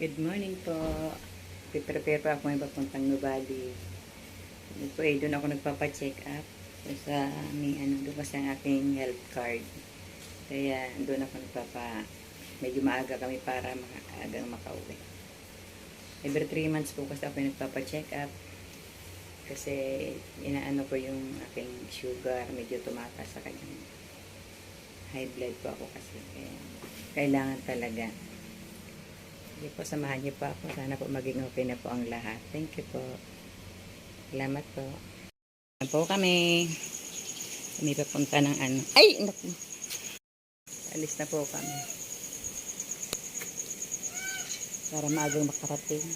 Good morning po. Prepare pa ako may papuntang Nubali. Doon po eh, doon ako nagpapa-check up. Doon sa may ano, doon kasi ang aking health card. Kaya doon ako nagpapa, medyo maaga kami para maagang makauwi. Every 3 months po kasi ako nagpapa-check up. Kasi inaano ko yung aking sugar, medyo tumataas sa kanya. High blood po ako kasi. Kaya kailangan talaga. Sige po, samahan niyo po ako. Sana po maging okay na po ang lahat. Thank you po. Salamat po. Ayan po kami. Kami papunta ng ano. Ay! Naku. Alis na po kami. Para maagang makarating.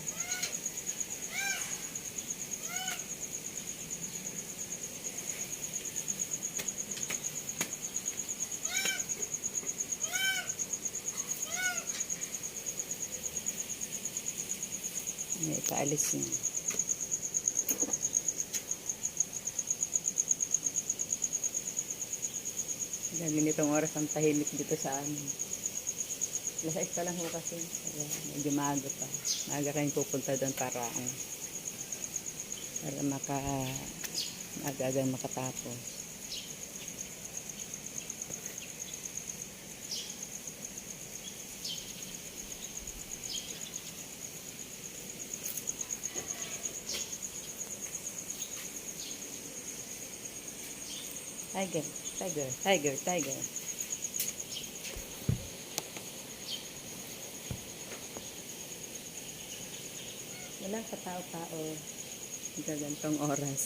May paalis na. Hanggang ganitong oras ang tahimik dito sa amin. Alas 6 pa lang ho kasi. Medyo maaga pa. Maaga kayong pupunta doon para ano, para maka maaga makatapos. Tiger, tiger, tiger, tiger. Wala sa tao-tao gagantong oras.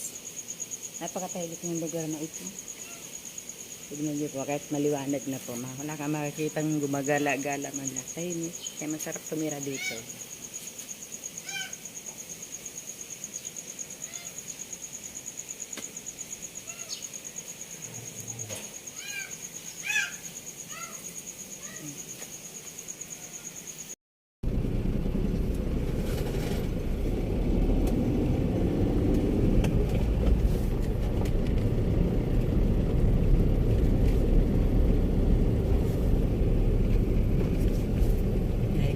Napakatahimik ng lugar na ito. Tignan niyo po, kahit maliwanag na po, wala ka makikita gumagala-gala man na. Tahimik. Kaya masarap tumira dito.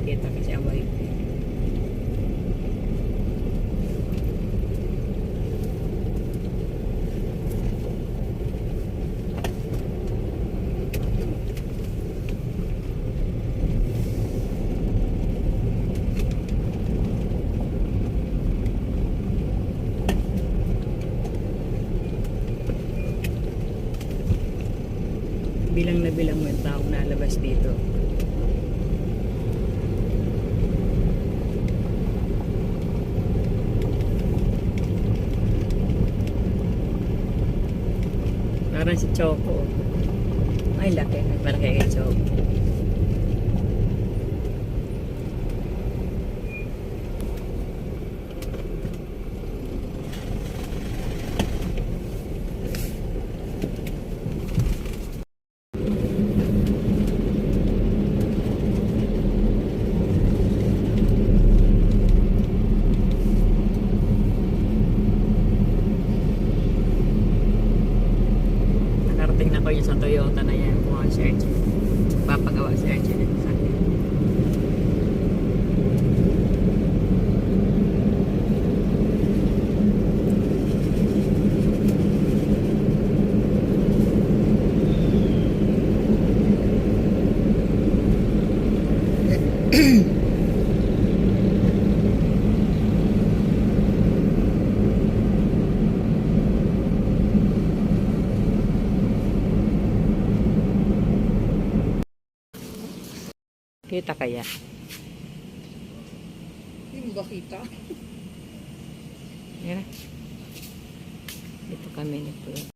Nakikita kasi wifi. Bilang na bilang mo yung taong nalabas dito. Parang si Choco. Ay, laki. Malaki kay Choco. Ko yung sa Toyota na yan. Kung si Archie. Papagawa Archie dito sa akin. Kita kaya? Hindi mo ba kita? Yan na. Dito kami nito.